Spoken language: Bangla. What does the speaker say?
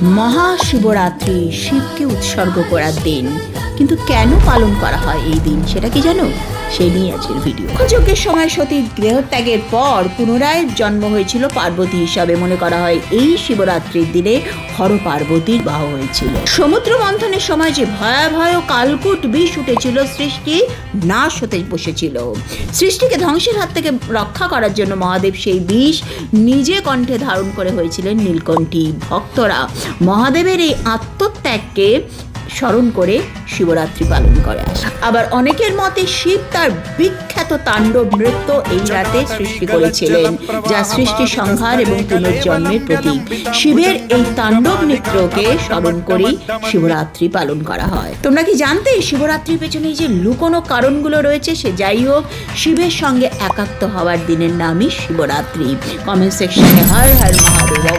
মহাশিবরাত্রি শিবকে উৎসর্গ করার দিন। কিন্তু কেন পালন করা হয় এই দিন? সেটা কি জানো? সেই নিয়ে আজকের ভিডিও যজ্ঞের সময় সতীর গৃহত্যাগের পর পুনরায় জন্ম হয়েছিল পার্বতী হিসাবে মনে করা হয়। এই শিবরাত্রির দিনে হর পার্বতীর বাহ হয়েছিল। সমুদ্র মন্থনের সময় যে ভয়াবহ কালকুট বিষ উঠেছিল, সৃষ্টি নাশ হতে বসেছিল। সৃষ্টিকে ধ্বংসের হাত থেকে রক্ষা করার জন্য মহাদেব সেই বিষ নিজে কণ্ঠে ধারণ করে হয়েছিলেন নীলকণ্ঠী ভক্তরা। মহাদেবের এই আত্মত্যাগকে স্মরণ করে শিবরাত্রি পালন করে আবার অনেকের মতে শিব তার বিখ্যাত তাণ্ডব নৃত্য এই রাতে সৃষ্টি করেছিলেন, যা সৃষ্টি সংহার এবং পুনর্জন্মের প্রতীক। শিবের এই তাণ্ডব নৃত্যকে স্মরণ করেই শিবরাত্রি পালন করা হয়। তোমরা কি জানতে শিবরাত্রির পেছনে যে লুকোনো কারণগুলো রয়েছে? সে যাই হোক, শিবের সঙ্গে একাত্ম হওয়ার দিনের নামই শিবরাত্রি। কমেন্ট সেকশনে হর হর মহাদেব।